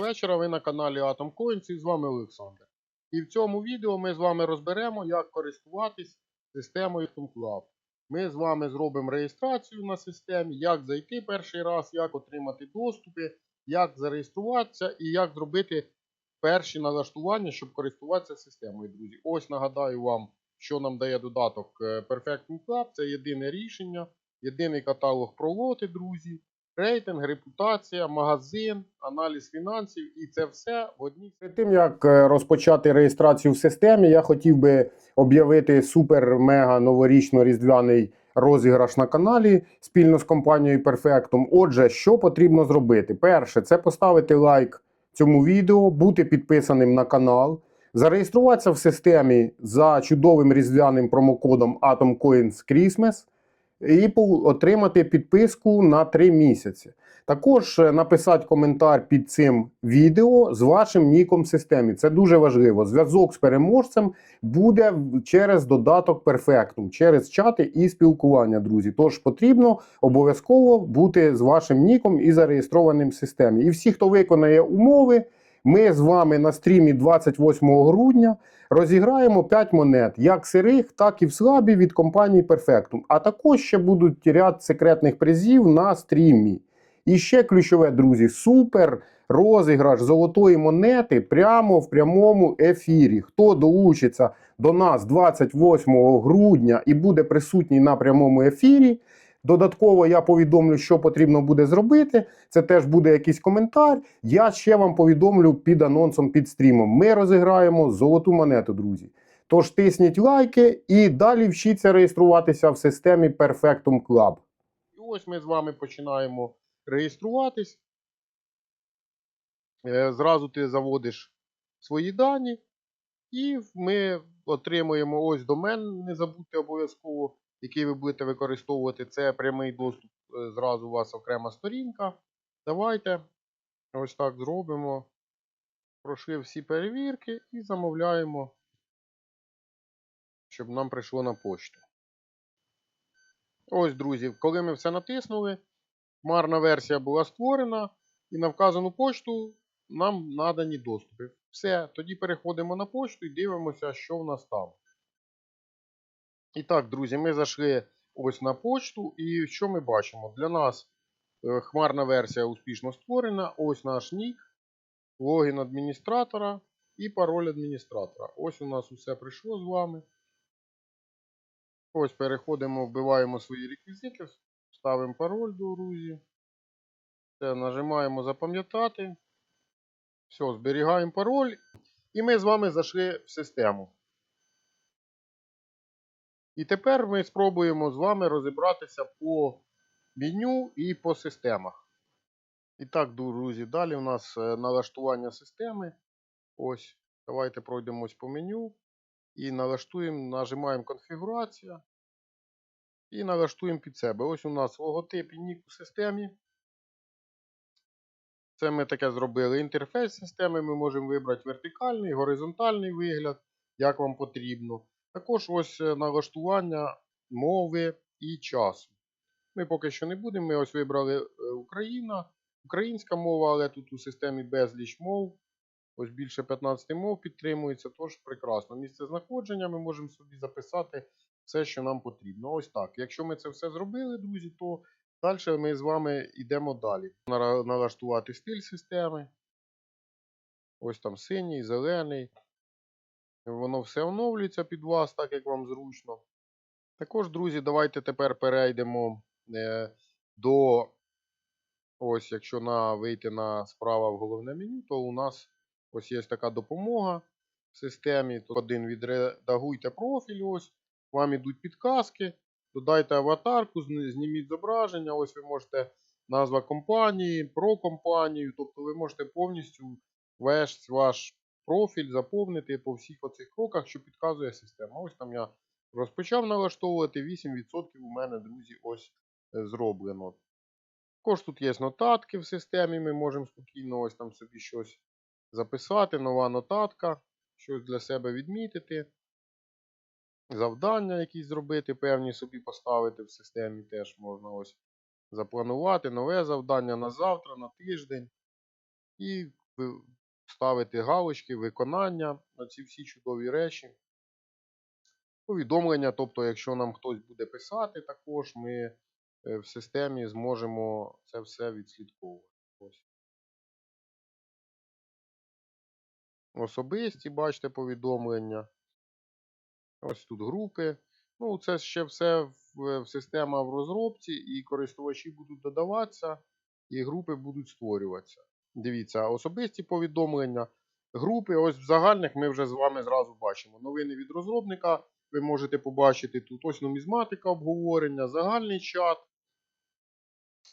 Доброго вечора. Ви на каналі Atom Coins і з вами Олександр. І в цьому відео ми з вами розберемо, як користуватись системою Atom Club. Ми з вами зробимо реєстрацію на системі, як зайти перший раз, як отримати доступи, як зареєструватися і як зробити перші налаштування, щоб користуватися системою, друзі. Ось нагадаю вам, що нам дає додаток е, Perfect Club. Це єдине рішення, єдиний каталог про лоти, друзі рейтинг, репутація, магазин, аналіз фінансів і це все в одній. Перед тим як е, розпочати реєстрацію в системі, я хотів би об'явити супер-мега новорічно-різдвяний розіграш на каналі спільно з компанією Perfectum. Отже, що потрібно зробити? Перше, це поставити лайк цьому відео, бути підписаним на канал, зареєструватися в системі за чудовим різдвяним промокодом Atom І отримати підписку на 3 місяці. Також е, написати коментар під цим відео з вашим ніком системі. Це дуже важливо. Зв'язок з переможцем буде через додаток Perfectum, через чати і спілкування, друзі. Тож потрібно обов'язково бути з вашим ніком і зареєстрованим в системі. І всі, хто виконає умови, ми з вами на стрімі 28 грудня розіграємо 5 монет, як сирих, так і в слабі від компанії Perfectum. А також ще будуть ряд секретних призів на стрімі. І ще ключове, друзі, супер розіграш золотої монети прямо в прямому ефірі. Хто долучиться до нас 28 грудня і буде присутній на прямому ефірі. Додатково я повідомлю, що потрібно буде зробити. Це теж буде якийсь коментар. Я ще вам повідомлю під анонсом під стрімом. Ми розіграємо золоту монету, друзі. Тож тисніть лайки і далі вчіться реєструватися в системі Perfectum Club. І ось ми з вами починаємо реєструватись. Е, Зразу ти заводиш свої дані, і ми отримуємо ось домен, не забудьте обов'язково, який ви будете використовувати. Це прямий доступ. е, Зразу у вас окрема сторінка. Давайте ось так зробимо. Пройшли всі перевірки і замовляємо, щоб нам прийшло на почту. Ось, друзі, коли ми все натиснули, хмарна версія була створена, і на вказану почту нам надані доступи. Все, тоді переходимо на почту і дивимося, що в нас там. І так, друзі, ми зайшли ось на почту, і що ми бачимо? Для нас е, хмарна версія успішно створена. Ось наш нік, логін адміністратора і пароль адміністратора. Ось у нас усе прийшло з вами. Ось переходимо, вбиваємо свої реквізити, ставимо пароль, друзі. Все, нажимаємо запам'ятати. Все, зберігаємо пароль. І ми з вами зайшли в систему. І тепер ми спробуємо з вами розібратися по меню і по системах. І так, друзі, далі у нас е, налаштування системи. Ось, давайте пройдемось по меню. І налаштуємо, нажимаємо конфігурація. І налаштуємо під себе. Ось у нас логотип і нік у системі. Це ми таке зробили. Інтерфейс системи ми можемо вибрати вертикальний, горизонтальний вигляд, як вам потрібно. Також ось е, налаштування мови і часу. Ми поки що не будемо. Ми ось вибрали е, Україна, українська мова, але тут у системі безліч мов. Ось більше 15 мов підтримується, тож прекрасно. Місце знаходження ми можемо собі записати все, що нам потрібно. Ось так. Якщо ми це все зробили, друзі, то далі ми з вами йдемо далі. Налаштувати стиль системи. Ось там синій, зелений. Воно все оновлюється під вас, так як вам зручно. Також, друзі, давайте тепер перейдемо е, до. Ось, якщо на, вийти на справа в головне меню, то у нас ось є така допомога в системі. Тут один відредагуйте профіль. Ось вам ідуть підказки. Додайте аватарку, зніміть зображення. Ось ви можете назва компанії, про компанію. Тобто ви можете повністю весь ваш профіль заповнити по всіх оцих кроках, що підказує система. Ось там я розпочав налаштовувати 8% у мене, друзі, ось е, зроблено. Також тут є нотатки в системі, ми можемо спокійно ось там собі щось записати, нова нотатка, щось для себе відмітити. Завдання якісь зробити, певні собі поставити в системі теж можна ось запланувати нове завдання на завтра, на тиждень. І ставити галочки, виконання на ці всі чудові речі. Повідомлення, тобто, якщо нам хтось буде писати, також ми е, в системі зможемо це все відслідковувати. Ось. Особисті, бачите, повідомлення. Ось тут групи. Ну, це ще все в, в система в розробці, і користувачі будуть додаватися, і групи будуть створюватися. Дивіться, особисті повідомлення. Групи, ось в загальних ми вже з вами зразу бачимо. Новини від розробника. Ви можете побачити тут ось нумізматика обговорення, загальний чат,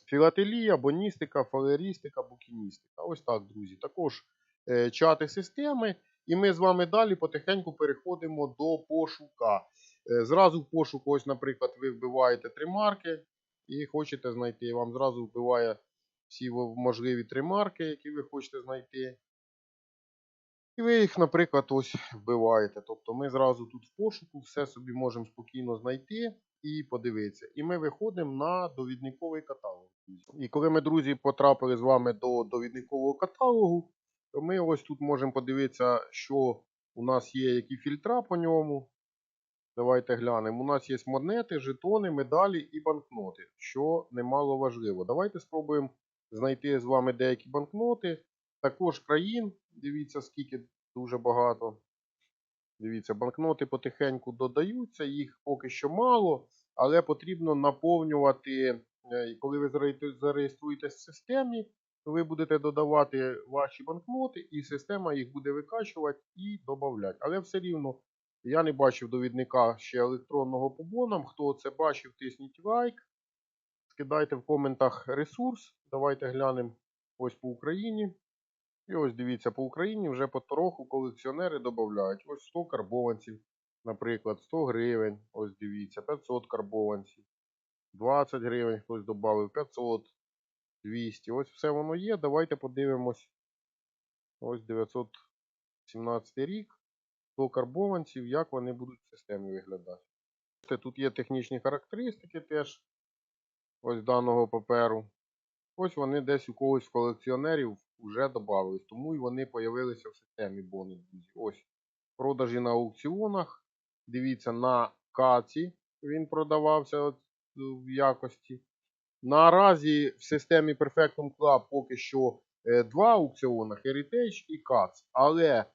філателія, боністика, фалерістика, букіністика. Ось так, друзі. Також е, чати системи. І ми з вами далі потихеньку переходимо до пошука. Е, Зразу в пошуку, ось, наприклад, ви вбиваєте три марки і хочете знайти. Вам зразу вбиває всі можливі три марки, які ви хочете знайти. І ви їх, наприклад, ось вбиваєте. Тобто ми зразу тут в пошуку все собі можемо спокійно знайти і подивитися. І ми виходимо на довідниковий каталог. І коли ми, друзі, потрапили з вами до довідникового каталогу, то ми ось тут можемо подивитися, що у нас є, які фільтра по ньому. Давайте глянемо. У нас є монети, жетони, медалі і банкноти, що немало важливо. Давайте спробуємо знайти з вами деякі банкноти. Також країн. Дивіться, скільки дуже багато. Дивіться, банкноти потихеньку додаються, їх поки що мало, але потрібно наповнювати. е, Коли ви зареєструєтесь в системі, ви будете додавати ваші банкноти, і система їх буде викачувати і додавати. Але все рівно я не бачив довідника ще електронного по бонам. Хто це бачив, тисніть лайк. Скидайте в коментах ресурс. Давайте глянемо ось по Україні. І ось дивіться, по Україні вже потроху колекціонери додають. Ось 100 карбованців, наприклад, 100 гривень. Ось дивіться, 500 карбованців. 20 гривень хтось додав, 500, 200. Ось все воно є. Давайте подивимось. Ось 917 рік. 100 карбованців, як вони будуть в системі виглядати. Тут є технічні характеристики теж ось даного паперу. Ось вони десь у когось з колекціонерів вже додавались, тому і вони появилися в системі бонус. Ось продажі на аукціонах. Дивіться, на каці він продавався от, е, в якості. Наразі в системі Perfectum Club поки що е, два аукціони Heritage і CATS. Але е,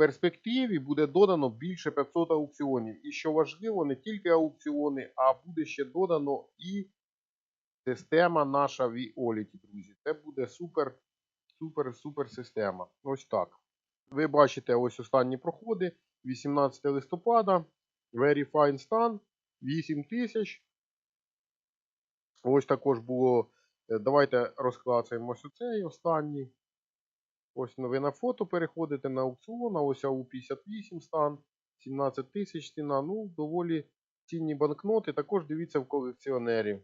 перспективі буде додано більше 500 аукціонів. І що важливо, не тільки аукціони, а буде ще додано і система наша Violet, друзі. Це буде супер, супер, супер система. Ось так. Ви бачите ось останні проходи. 18 листопада. Very fine стан. 8 тисяч. Ось також було. е, Давайте розклацаємо ось оцей останній. Ось ви на фото переходите на аукціон, а ось АУ58 стан, 17 тисяч ціна. Ну, доволі цінні банкноти. Також дивіться в колекціонерів.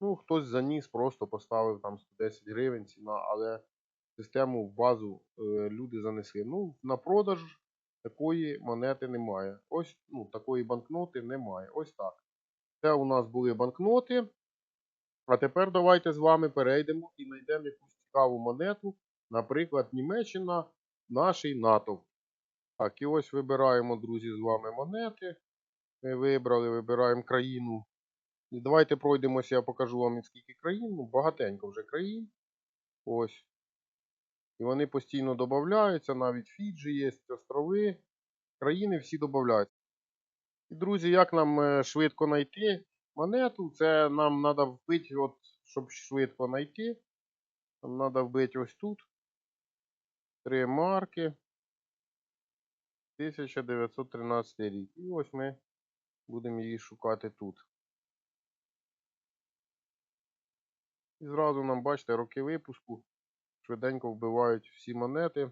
Ну, хтось заніс, просто поставив там 110 гривень ціна, але систему базу е, люди занесли. Ну, на продаж такої монети немає. Ось, ну, такої банкноти немає. Ось так. Це у нас були банкноти. А тепер давайте з вами перейдемо і знайдемо якусь цікаву монету. Наприклад, Німеччина, наш НАТО. Так, і ось вибираємо, друзі, з вами монети. Ми вибрали, вибираємо країну. І давайте пройдемося, я покажу вам скільки країн. Ну, багатенько вже країн. Ось. І вони постійно додаються, навіть Фіджі є, острови. Країни всі додаються. І, друзі, як нам е, швидко знайти монету? Це нам треба вбити, от, щоб швидко знайти. Нам треба вбити ось тут. Три марки. 1913 рік. І ось ми будемо її шукати тут. І зразу нам, бачите, роки випуску. Швиденько вбивають всі монети.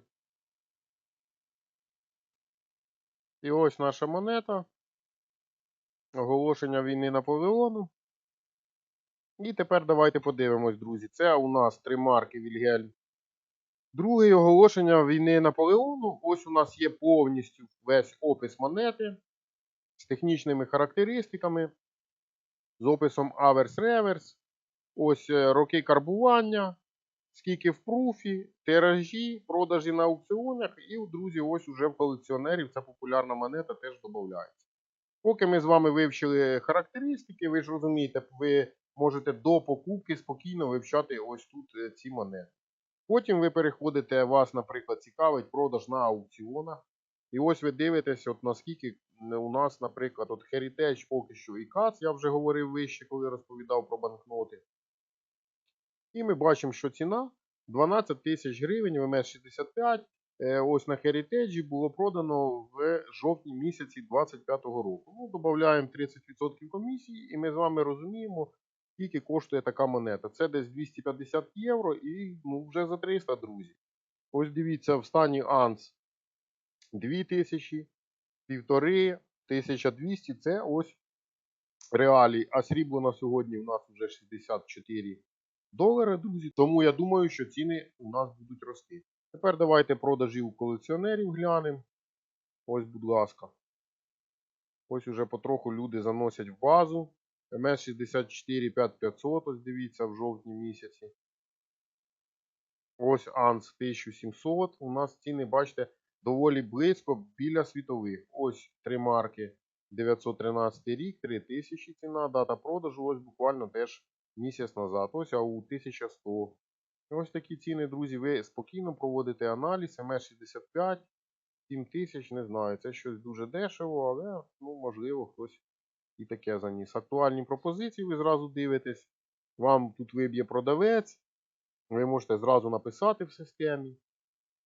І ось наша монета. Оголошення війни Наполеону. І тепер давайте подивимось, друзі. Це у нас три марки Вільгельм. Друге оголошення війни Наполеону. Ось у нас є повністю весь опис монети з технічними характеристиками, з описом аверс-реверс. Ось е, роки карбування. скільки в пруфі, тиражі, продажі на аукціонах, і, друзі, ось уже в колекціонерів ця популярна монета теж додається. Поки ми з вами вивчили характеристики, ви ж розумієте, ви можете до покупки спокійно вивчати ось тут е, ці монети. Потім ви переходите, вас, наприклад, цікавить продаж на аукціонах. І ось ви дивитесь, от наскільки у нас, наприклад, от Heritage поки що і КАЦ, я вже говорив вище, коли розповідав про банкноти. І ми бачимо, що ціна 12 тисяч гривень в МС-65. Е, Ось на Heritage було продано в жовтні місяці 25-го року. Ну, додаємо 30% комісії, і ми з вами розуміємо, скільки коштує така монета. Це десь 250 євро і ну, вже за 300, друзі. Ось дивіться, в стані АНС 2000, 1500, 1200 це ось реалії. А срібло на сьогодні у нас вже 64 долари, друзі. Тому я думаю, що ціни у нас будуть рости. Тепер давайте продажі у колекціонерів глянемо. Ось, будь ласка. Ось уже потроху люди заносять в базу. МС64 5500, ось дивіться, в жовтні місяці. Ось АНС 1700. У нас ціни, бачите, доволі близько біля світових. Ось три марки 913 рік, 3000 ціна, дата продажу. Ось буквально теж місяць назад. Ось АУ 1100. Ось такі ціни, друзі, ви спокійно проводите аналіз. МС65, 7000, не знаю. Це щось дуже дешево, але ну, можливо хтось і таке заніс. Актуальні пропозиції ви зразу дивитесь. Вам тут виб'є продавець. Ви можете зразу написати в системі.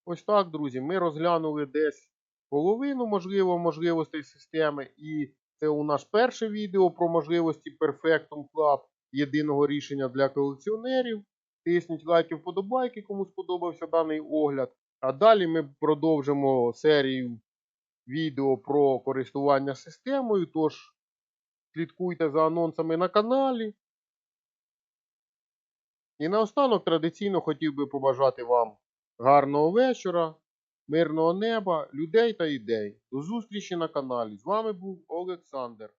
Ось так, друзі, ми розглянули десь половину, можливо, можливостей системи. І це у нас перше відео про можливості Perfectum Club, єдиного рішення для колекціонерів. Тисніть лайки, вподобайки, кому сподобався даний огляд. А далі ми продовжимо серію відео про користування системою. Тож слідкуйте за анонсами на каналі. І наостанок традиційно хотів би побажати вам гарного вечора, мирного неба, людей та ідей. До зустрічі на каналі. З вами був Олександр.